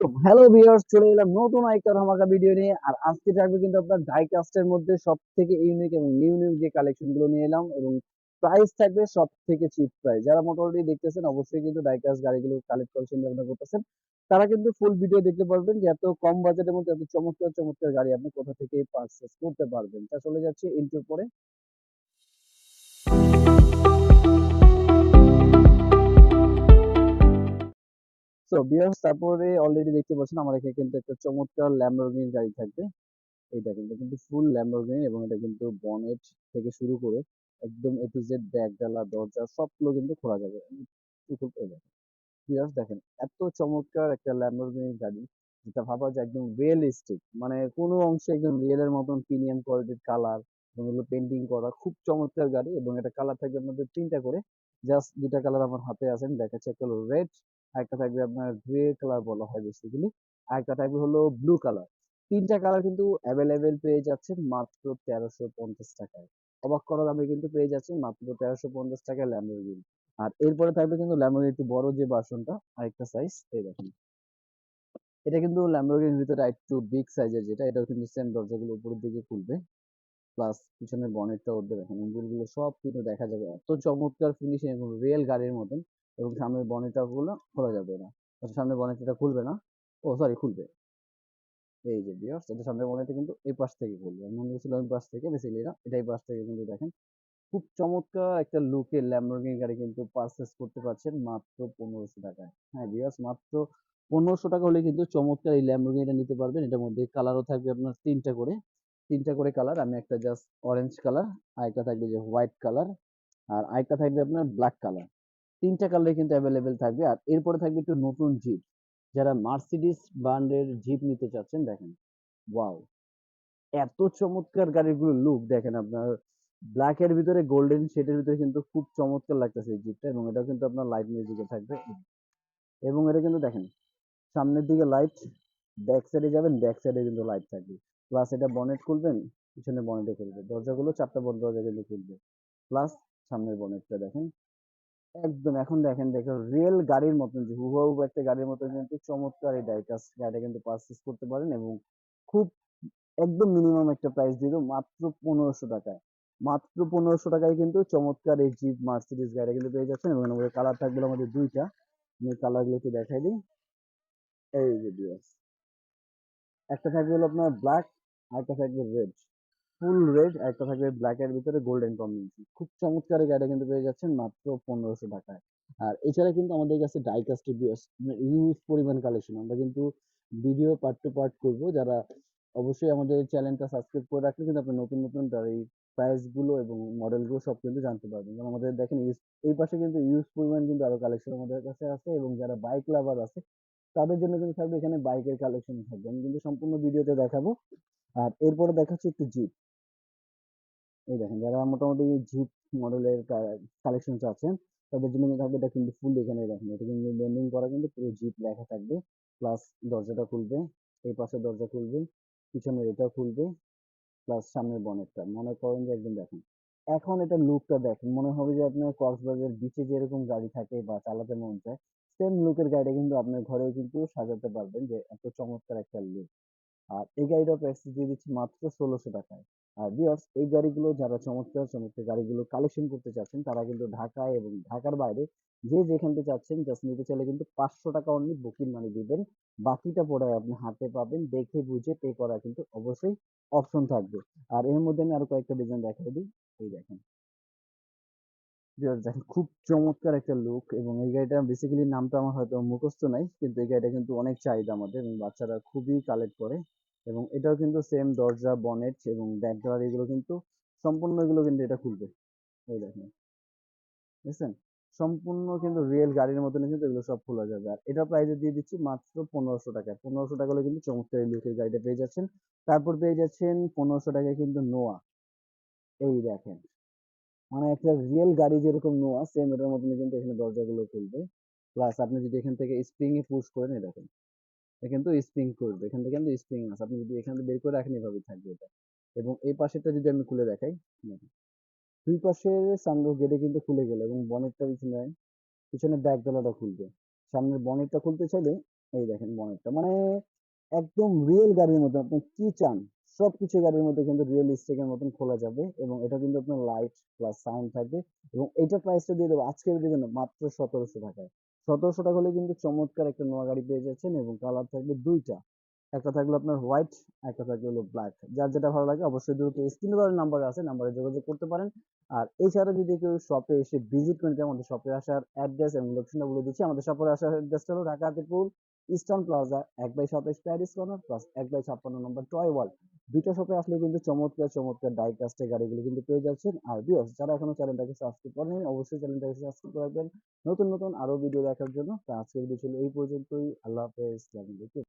Hello viewers চলে এলাম নতুন আইকার ধামাকা ভিডিও নিয়ে। আর আজকে থাকবে কিন্তু আপনার ডাই কাস্টের মধ্যে সব থেকে ইউনিক এবং নিউ নিউ যে কালেকশনগুলো নিয়ে এলাম এবং প্রাইস থাকবে সব থেকে চিপ প্রাইস যারা মোটামুটি দেখতেছেন, অবশ্যই কিন্তু ডাই কাস্ট গাড়িগুলো কালেক্ট করার চিন্তা ভাবনা করতেছেন। তারা কিন্তু ফুল ভিডিও দেখতে পারবেন যে এত কম বাজেটের মধ্যে এত চমৎকার চমৎকার গাড়ি আপনি কোথা থেকে পারচেস করতে পারবেন। তা চলে যাচ্ছে ইন্টার পরে। সো ভিউয়ার্স তারপরে অলরেডি দেখতে পাচ্ছেন আমার এখানে কিন্তু একটা চমৎকার ল্যাম্বরগিনি গাড়ি থাকবে। এইটা কিন্তু কিন্তু ফুল ল্যাম্বরগিনি এবং এটা কিন্তু বনেট থেকে শুরু করে একদম এ টু জেড ব্যাগ, ডালা, দরজা সবগুলো কিন্তু খোলা যাবে। ভিউয়ার্স দেখেন। এত চমৎকার একটা ল্যাম্বরগিনি গাড়ি যেটা ভাবা যায় একদম রিয়েলিস্টিক মানে কোনো অংশে একদম রিয়েলের মতন প্রিমিয়াম কোয়ালিটির কালার এবং এগুলো পেন্টিং করা খুব চমৎকার গাড়ি এবং এটা কালার থাকবে আপনাদের তিনটা করে। জাস্ট দুটা কালার আমার হাতে আছেন দেখাচ্ছে। একটা হলো রেড আরেকটা থাকবে আপনার গ্রে কালার বলা হয় বেসিক্যালি আরেকটা থাকবে হলো ব্লু কালার তিনটা কালার কিন্তু অ্যাভেলেবেল পেয়ে যাচ্ছেন মাত্র তেরোশো পঞ্চাশ টাকায়। অবাক করা দামে কিন্তু পেয়ে যাচ্ছেন মাত্র তেরোশো পঞ্চাশ টাকায় ল্যাম্বরগিনি আর এরপরে থাকবে কিন্তু ল্যাম্বরগিনি একটু বড় যে ভার্সনটা আরেকটা সাইজ এই দেখেন। এটা কিন্তু ল্যাম্বরগিনির ভিতরে একটু বিগ সাইজের যেটা, এটাও কিন্তু সেম দরজাগুলো উপরের দিকে খুলবে। প্লাস পিছনের বনেটটা উঠবে দেখেন ইঞ্জিনগুলো সব কিন্তু দেখা যাবে। এত চমৎকার ফিনিশিং এবং রিয়েল গাড়ির মতন। এবং সামনের বনেটটা গুলো খোলা যাবে না। আচ্ছা সামনের বনেটটা খুলবে না? ও সরি খুলবে। এই যে ভিউয়ার্স এটা সামনের বনেটটা কিন্তু এই পাশ থেকে খুলবে। মনে করছিলাম ওই পাশ থেকে না এটা এই পাশ থেকে কিন্তু দেখেন। খুব চমৎকার একটা লুকের ল্যাম্বরগিনি গাড়ি কিন্তু পারচেস করতে পারছেন মাত্র পনেরোশো টাকায়। হ্যাঁ ভিউয়ার্স মাত্র পনেরোশো টাকা হলে কিন্তু চমৎকার এই ল্যাম্বরগিনিটা নিতে পারবেন। এটার মধ্যে কালারও থাকবে আপনার তিনটা করে। তিনটা করে কালার আমি একটা জাস্ট অরেঞ্জ কালার আরেকটা থাকবে যে হোয়াইট কালার আর আরেকটা থাকবে আপনার ব্ল্যাক কালার তিনটা কালারে কিন্তু অ্যাভেলেবেল থাকবে। আর এরপরে থাকবে একটু নতুন জিপ যারা মার্সিডিস ব্র্যান্ডের জিপ নিতে চাচ্ছেন, দেখেন ওয়াও এত চমৎকার গাড়িগুলো লুক দেখেন আপনার ব্ল্যাক এর ভিতরে গোল্ডেন শেডের ভিতরে কিন্তু খুব চমৎকার লাগতেছে এই জিপটা এবং এটা কিন্তু আপনার লাইট মিউজিকে থাকবে। এবং এটা কিন্তু দেখেন, সামনের দিকে লাইট ব্যাক সাইডে যাবেন ব্যাক সাইডে কিন্তু লাইট থাকবে। প্লাস এটা বনেট খুলবেন, পিছনে বনেটে খুলবে। দরজাগুলো চারটা বড় দরজা কিন্তু খুলবে। প্লাস সামনের বনেটটা দেখেন একদম, এখন দেখেন দেখো রিয়েল গাড়ির মতন যে হুবহু একটা গাড়ির মতন কিন্তু চমৎকার এই ডাইকাস গাড়িটা কিন্তু পারচেস করতে পারেন এবং খুব একদম মিনিমাম একটা প্রাইস দিয়ে দেবো, মাত্র পনেরোশো টাকায়। মাত্র পনেরোশো টাকায় কিন্তু চমৎকার এই জিপ মার্সিডিজ গাড়িটা কিন্তু পেয়ে যাচ্ছেন এবং আমাদের কালার থাকবে আমাদের দুইটা। আমি কালারগুলো একটু দেখাই দিই। এই যে একটা থাকবে হলো আপনার ব্ল্যাক আর একটা থাকবে রেড ফুল রেড, একটা থাকবে ব্ল্যাক এর ভিতরে গোল্ডেন কম্বিনেশন খুব চমৎকার গাড়িটা কিন্তু পেয়ে যাচ্ছেন মাত্র পনেরোশো টাকায়। আর এছাড়া কিন্তু আমাদের কাছে ডাইকাস্ট ইউজ পরিমাণ কালেকশন আমরা কিন্তু ভিডিও পার্ট টু পার্ট করব। যারা অবশ্যই আমাদের চ্যানেলটা সাবস্ক্রাইব করে রাখলে কিন্তু আপনি নতুন নতুন এই প্রাইসগুলো এবং মডেলগুলো সব কিন্তু জানতে পারবেন। কারণ আমাদের দেখেন এই পাশে কিন্তু ইউজ পরিমাণ কিন্তু আরও কালেকশন আমাদের কাছে আছে এবং যারা বাইক লাভার আছে, তাদের জন্য কিন্তু থাকবে এখানে বাইকের কালেকশন থাকবে। আমি কিন্তু সম্পূর্ণ ভিডিওতে দেখাবো। আর এরপরে দেখাচ্ছি একটু জিপ এই দেখেন, যারা মোটামুটি জিপ মডেলের কালেকশন চাচ্ছেন তাদের জন্য কিন্তু এটা কিন্তু ফুল এখানে দেখেন, এটা কিন্তু বেন্ডিং করা কিন্তু পুরো জিপ লেখা থাকবে প্লাস দরজাটা খুলবে, এই পাশে দরজা খুলবে, পিছনের এটা খুলবে প্লাস সামনের বনেটটা মনে করেন যে একদম দেখেন। এখন এটা লুকটা দেখেন, মনে হবে যে আপনার কক্সবাজার বিচে যেরকম গাড়ি থাকে বা চালাতে মন চায় সেম লুকের গাড়িটা কিন্তু আপনার ঘরেও কিন্তু সাজাতে পারবেন যে এত চমৎকার একটা লুক আর এই গাড়িটার প্রাইস দিয়ে দিচ্ছি মাত্র ষোলোশো টাকায়। আর ভিউয়ার্স এই গাড়িগুলো যারা চমৎকার চমৎকার গাড়িগুলো কালেকশন করতে চাচ্ছেন, তারা কিন্তু ঢাকায় এবং ঢাকার বাইরে যে যেখান থেকে চাচ্ছেন জাস্ট নিতে চাইলে কিন্তু পাঁচশো টাকা অনলি বুকিং মানি দিবেন। বাকিটা পরে আপনি হাতে পাবেন, দেখে বুঝে পে করা কিন্তু অবশ্যই অপশন থাকবে। আর এর মধ্যে আমি আরও কয়েকটা ডিজাইন দেখাই দিই। এই দেখেন। দেখেন, খুব চমৎকার একটা লুক এবং এই গাড়িটা বেসিক্যালি নামটা আমার হয়তো মুখস্থ নাই, কিন্তু এই গাড়িটা কিন্তু অনেক চাহিদা আমাদের এবং বাচ্চারা খুবই কালেক্ট করে। এবং এটাও কিন্তু সেম দরজা বনেট এবং ব্যাক ডোর এগুলো কিন্তু সম্পূর্ণ এগুলো কিন্তু এটা খুলবে। এই দেখেন। বুঝছেন? সম্পূর্ণ কিন্তু রিয়েল গাড়ির মতন কিন্তু এগুলো সব খোলা যাবে। আর এটা প্রাইসে দিয়ে দিচ্ছি মাত্র পনেরোশো টাকা। পনেরোশো টাকা হলে কিন্তু চমৎকার লুকের গাড়িটা পেয়ে যাচ্ছেন। তারপর পেয়ে যাচ্ছেন পনেরোশো টাকায় কিন্তু নোয়া এই দেখেন। মানে একটা রিয়েল গাড়ি যেরকম নোয়া সেম এটার মতন কিন্তু এখানে দরজাগুলো খুলবে। প্লাস আপনি যদি এখান থেকে স্প্রিং এ পুশ করেন, এই দেখেন। এখান তো স্প্রিং করবে এখান থেকে কিন্তু স্প্রিং আছে। আপনি যদি এখান থেকে বের করে রাখেন এভাবে থাকবে এটা। এবং এই পাশেরটা যদি আমি খুলে দেখাই দুই পাশের সানরুফ গেটে কিন্তু খুলে গেল এবং বনেটটা পিছনে পিছনে ব্যাক ডালাটা খুলবে। সামনের বনেটটা খুলতে চাইলে, এই দেখেন বনেটটা মানে একদম রিয়েল গাড়ির মতো, আপনি কি চান? সবকিছু গাড়ির মধ্যে কিন্তু রিয়েলিস্টিক এর মতন খোলা যাবে এবং এটা কিন্তু আপনার লাইট প্লাস সাউন্ড থাকবে এবং এইটা প্রাইসটা দিয়ে দেবো। আজকের জন্য মাত্র সতেরোশো টাকায়। সতেরোশো টাকা হলে কিন্তু চমৎকার একটা নোয়া গাড়ি পেয়ে যাচ্ছেন এবং কালার থাকবে দুইটা। একটা থাকল আপনার হোয়াইট একটা থাকল হলো ব্ল্যাক যার যেটা ভালো লাগে অবশ্যই দ্রুত স্ক্রিনে দেওয়ার নাম্বার আছে নাম্বারে যোগাযোগ করতে পারেন। আর এছাড়া যদি কেউ শপে এসে ভিজিট করে নিতে আমাদের শপে আসার অ্যাড্রেস এবং লোকেশনটা বলে দিচ্ছি, আমাদের শপে আসার অ্যাড্রেসটা হলো ঢাকা আতিপুর ইস্টার্ন প্লাজা এক বাই সাতাইশ প্যারিস কর্নার প্লাস এক বাই ছাপ্পান্ন নম্বর টয় ওয়ার্ল্ড দুইটা শপে আসলে কিন্তু চমৎকার চমৎকার ডাই কাস্টের গাড়িগুলো কিন্তু পেয়ে যাচ্ছেন। আর ভিউয়ার্স যারা এখনও চ্যানেলটাকে সাবস্ক্রাইব করেনি অবশ্যই চ্যানেলটাকে সাবস্ক্রাইব করে রাখবেন। নতুন নতুন আরও ভিডিও দেখার জন্য। তো আজকের ভিডিও ছিল এই পর্যন্তই। আল্লাহ হাফেজ। আলাইকুম।